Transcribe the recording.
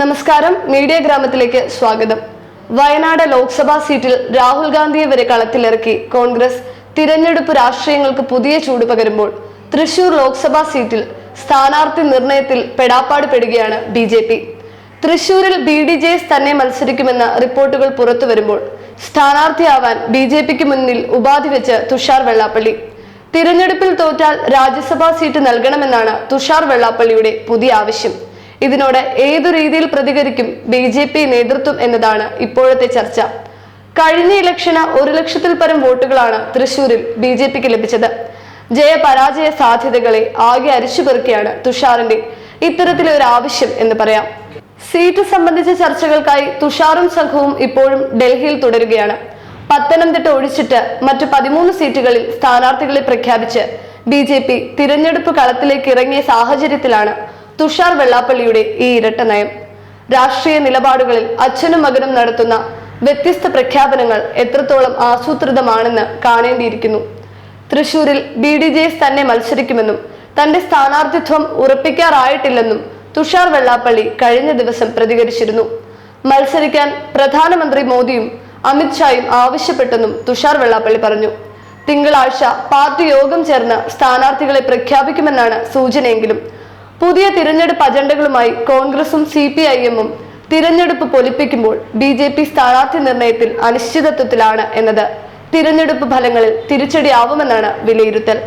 നമസ്കാരം. മീഡിയ ഗ്രാമത്തിലേക്ക് സ്വാഗതം. വയനാട് ലോക്സഭാ സീറ്റിൽ രാഹുൽ ഗാന്ധിയെ വരെ കളത്തിലിറക്കി കോൺഗ്രസ്. തിരഞ്ഞെടുപ്പ് രാഷ്ട്രീയങ്ങൾക്ക് പുതിയ ചൂട് പകരുമ്പോൾ തൃശൂർ ലോക്സഭാ സീറ്റിൽ സ്ഥാനാർത്ഥി നിർണയത്തിൽ പെടാപ്പാട് പെടുകയാണ് ബി ജെ പി. തൃശൂരിൽ ബി ഡി ജെ എസ് തന്നെ മത്സരിക്കുമെന്ന റിപ്പോർട്ടുകൾ പുറത്തു വരുമ്പോൾ സ്ഥാനാർത്ഥിയാവാൻ ബി ജെ പിക്ക് മുന്നിൽ ഉപാധി വെച്ച് തുഷാർ വെള്ളാപ്പള്ളി. തിരഞ്ഞെടുപ്പിൽ തോറ്റാൽ രാജ്യസഭാ സീറ്റ് നൽകണമെന്നാണ് തുഷാർ വെള്ളാപ്പള്ളിയുടെ പുതിയ ആവശ്യം. ഇതിനോട് ഏതു രീതിയിൽ പ്രതികരിക്കും ബി ജെ പി നേതൃത്വം എന്നതാണ് ഇപ്പോഴത്തെ ചർച്ച. കഴിഞ്ഞ ഇലക്ഷന് ഒരു ലക്ഷത്തിൽ പരം വോട്ടുകളാണ് തൃശൂരിൽ ബി ജെ പിക്ക് ലഭിച്ചത്. ജയപരാജയ സാധ്യതകളെ ആകെ അരിച്ചുപെറുക്കിയാണ് തുഷാറിന്റെ ഇത്തരത്തിലെ ഒരു ആവശ്യം എന്ന് പറയാം. സീറ്റ് സംബന്ധിച്ച ചർച്ചകൾക്കായി തുഷാറും സംഘവും ഇപ്പോഴും ഡൽഹിയിൽ തുടരുകയാണ്. പത്തനംതിട്ട ഒഴിച്ചിട്ട് മറ്റ് പതിമൂന്ന് സീറ്റുകളിൽ സ്ഥാനാർത്ഥികളെ പ്രഖ്യാപിച്ച് ബി ജെ പി തിരഞ്ഞെടുപ്പ് കളത്തിലേക്ക് ഇറങ്ങിയ സാഹചര്യത്തിലാണ് തുഷാർ വെള്ളാപ്പള്ളിയുടെ ഈ ഇരട്ട നയം. രാഷ്ട്രീയ നിലപാടുകളിൽ അച്ഛനും മകനും നടത്തുന്ന വ്യത്യസ്ത പ്രഖ്യാപനങ്ങൾ എത്രത്തോളം ആസൂത്രിതമാണെന്ന് കാണേണ്ടിയിരിക്കുന്നു. തൃശൂരിൽ ബി ഡി ജെ എസ് തന്നെ മത്സരിക്കുമെന്നും തന്റെ സ്ഥാനാർത്ഥിത്വം ഉറപ്പിക്കാറായിട്ടില്ലെന്നും തുഷാർ വെള്ളാപ്പള്ളി കഴിഞ്ഞ ദിവസം പ്രതികരിച്ചിരുന്നു. മത്സരിക്കാൻ പ്രധാനമന്ത്രി മോദിയും അമിത്ഷായും ആവശ്യപ്പെട്ടെന്നും തുഷാർ വെള്ളാപ്പള്ളി പറഞ്ഞു. തിങ്കളാഴ്ച പാർട്ടി യോഗം ചേർന്ന് സ്ഥാനാർത്ഥികളെ പ്രഖ്യാപിക്കുമെന്നാണ് സൂചനയെങ്കിലും പുതിയ തിരഞ്ഞെടുപ്പ് അജണ്ടകളുമായി കോൺഗ്രസും സി പി ഐ എമ്മും തിരഞ്ഞെടുപ്പ് പൊലിപ്പിക്കുമ്പോൾ ബി ജെ പി സ്ഥാനാർത്ഥി നിർണയത്തിൽ അനിശ്ചിതത്വത്തിലാണ് എന്നത്. തിരഞ്ഞെടുപ്പ് ഫലങ്ങളിൽ തിരിച്ചടിയാവുമെന്നാണ് വിലയിരുത്തൽ.